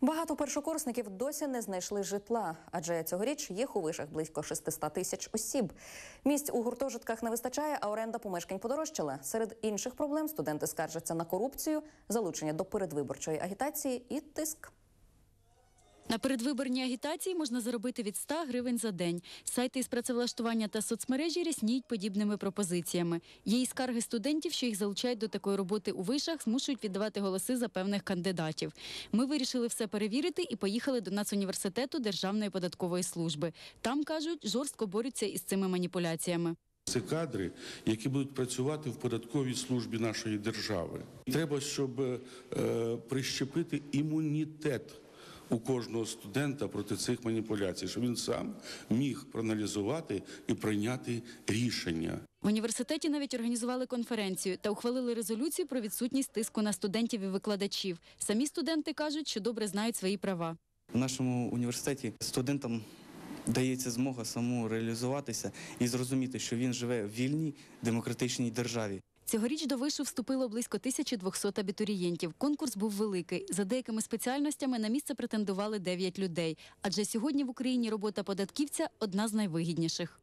Багато першокурсників досі не знайшли житла, адже цьогоріч їх у вишах близько 600 тисяч осіб. Місць у гуртожитках не вистачає, а оренда помешкань подорожчала. Серед інших проблем студенти скаржаться на корупцію, залучення до передвиборчої агітації і тиск. На передвиборній агітації можна заробити від 100 гривень за день. Сайти із працевлаштування та соцмережі рясніють подібними пропозиціями. Є і скарги студентів, що їх залучають до такої роботи у вишах, змушують віддавати голоси за певних кандидатів. Ми вирішили все перевірити і поїхали до Нацуніверситету Державної податкової служби. Там кажуть, жорстко борються із цими маніпуляціями. Це кадри, які будуть працювати в податковій службі нашої держави. Треба, щоб е, прищепити імунітет у кожного студента проти цих маніпуляцій, щоб він сам міг проаналізувати і прийняти рішення. В університеті навіть організували конференцію та ухвалили резолюцію про відсутність тиску на студентів і викладачів. Самі студенти кажуть, що добре знають свої права. В нашому університеті студентам дається змога самому реалізуватися і зрозуміти, що він живе в вільній демократичній державі. Цьогоріч до вишу вступило близько 1200 абітурієнтів. Конкурс був великий. За деякими спеціальностями на місце претендували 9 людей. Адже сьогодні в Україні робота податківця одна з найвигідніших.